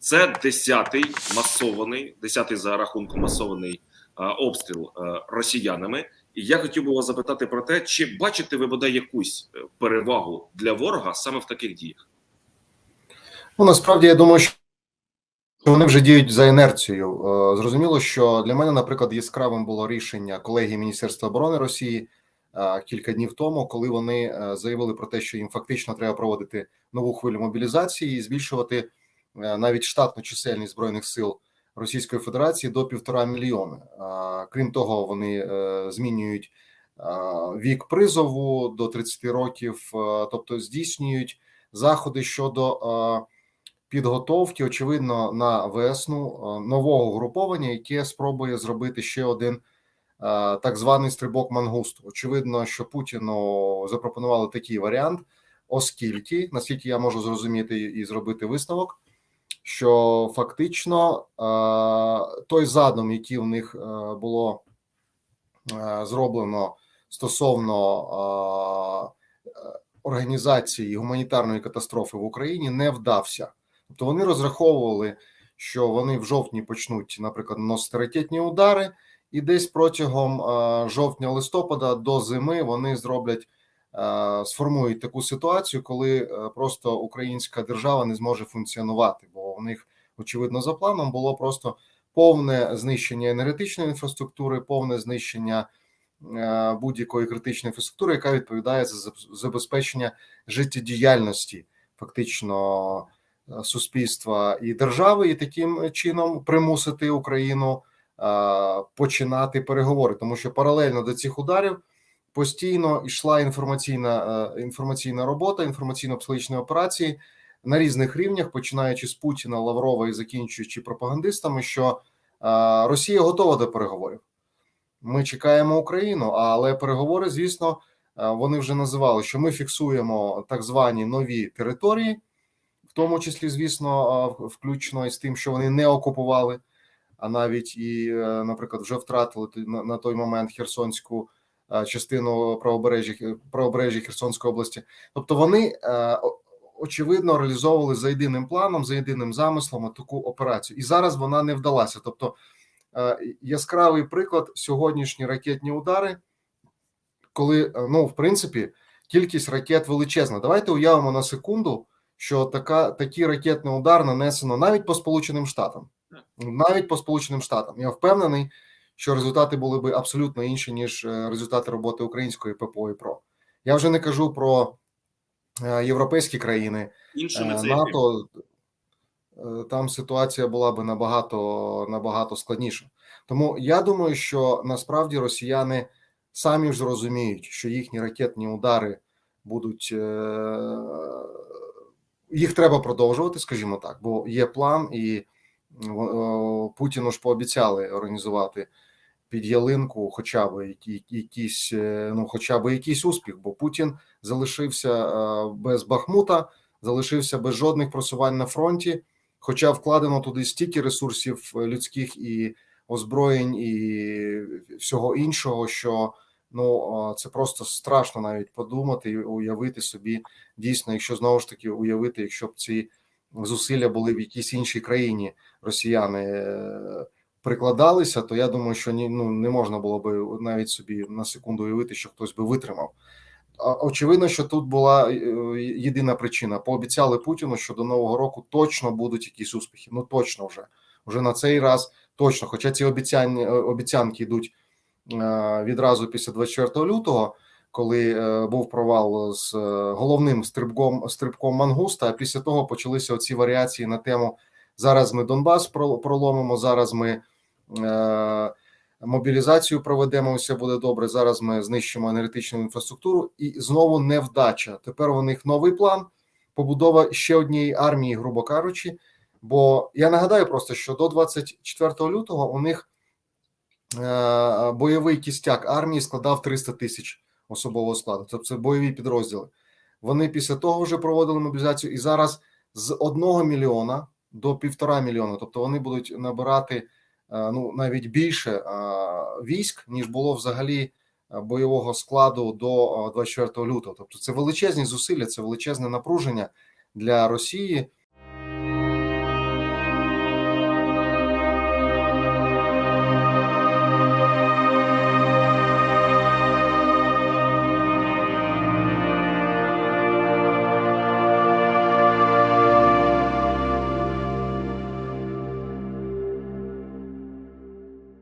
Це 10-й масований, 10-й за рахунком масований е, обстріл е, росіянами. І я хотів би вас запитати про те, чи бачите ви бодай якусь е, перевагу для ворога саме в таких діях? Ну насправді я думаю, що вони вже діють за інерцією. Зрозуміло, що для мене, наприклад, яскравим було рішення колегії Міністерства оборони Росії кілька днів тому, коли вони заявили про те, що їм фактично треба проводити нову хвилю мобілізації і збільшувати навіть штатну чисельність збройних сил Російської Федерації до півтора мільйони. Е, Крім того, вони е, змінюють е, вік призову до 30 років, е, тобто здійснюють заходи щодо. е, підготовки, очевидно, на весну е, нового груповання, яке спробує зробити ще один е, так званий стрибок мангусту. Очевидно, що Путіну запропонували такий варіант, оскільки, наскільки я можу зрозуміти і зробити висновок, що фактично е, той задум, який в них е, було е, зроблено стосовно організації гуманітарної катастрофи в Україні, не вдався. Тобто вони розраховували, що вони в жовтні почнуть, наприклад, наносити ракетні удари, і десь протягом жовтня-листопада до зими вони зроблять, сформують таку ситуацію, коли е, просто українська держава не зможе функціонувати, бо у них очевидно за планом було просто повне знищення енергетичної інфраструктури, повне знищення е, будь-якої критичної інфраструктури, яка відповідає за забезпечення життєдіяльності, фактично е, суспільства і держави, і таким чином примусити Україну е, починати переговори, тому що паралельно до цих ударів постійно йшла інформаційна е, інформаційна робота, інформаційно-психологічні операції на різних рівнях, починаючи з Путіна, Лаврова і закінчуючи пропагандистами, що е, Росія готова до переговорів. Ми чекаємо Україну, але переговори, звісно, е, вони вже називали, що ми фіксуємо так звані нові території, в тому числі, звісно, включно із тим, що вони не окупували, а навіть і, наприклад, вже втратили на той момент Херсонську частину правобережжя правобережжя Херсонської області. Тобто вони е, очевидно реалізовували за єдиним планом, за єдиним замислом таку операцію, і зараз вона не вдалася. Тобто, е, яскравий приклад сьогоднішні ракетні удари, коли е, ну в принципі кількість ракет величезна. Давайте уявимо на секунду, що така такий ракетний удар нанесено навіть по Сполученим Штатам, навіть по Сполученим Штатам. Я впевнений, що результати були би абсолютно інші ніж е, результати роботи української ППО і ПРО. Я вже не кажу про е, європейські країни, Іншими е? НАТО. Там ситуація була би набагато набагато складніша. Тому я думаю, що насправді росіяни самі ж розуміють, що їхні ракетні удари будуть їх треба продовжувати, скажімо так, бо є план, і Путіну ж пообіцяли організувати під ялинку, хоча б які- якийсь, е, ну хоча б якийсь успіх, бо Путін залишився е, без Бахмута, залишився без жодних просувань на фронті. Хоча вкладено туди стільки ресурсів е, людських і озброєнь, і всього іншого, що ну це просто страшно навіть подумати і уявити собі дійсно, якщо знову ж таки уявити, якщо б ці зусилля були в якійсь іншій країні, росіяни прикладалися, то я думаю, що ні, ну не можна було би навіть собі на секунду уявити, що хтось би витримав. Очевидно, що тут була е, єдина причина. Пообіцяли Путіну, що до нового року точно будуть якісь успіхи. Ну точно вже вже на цей раз точно. Хоча ці обіцяння обіцянки йдуть е, відразу після 24 лютого, коли е, був провал з е, головним стрибком стрибком мангуста. А після того почалися оці варіації на тему: зараз ми Донбас про- проломимо, зараз ми. Е, Мобілізацію проведемо, все буде добре. Зараз ми знищимо енергетичну інфраструктуру, і знову невдача. Тепер у них новий план побудова ще однієї армії, грубо кажучи. Бо я нагадаю просто, що до 24 лютого у них е, бойовий кістяк армії складав 300 тисяч особового складу. Тобто це бойові підрозділи. Вони після того вже проводили мобілізацію, і зараз з 1 мільйона до півтора мільйона. Тобто вони будуть набирати ну навіть більше е, військ, ніж було взагалі е, бойового складу до е, 24 лютого. Тобто це величезні зусилля, це величезне напруження для Росії.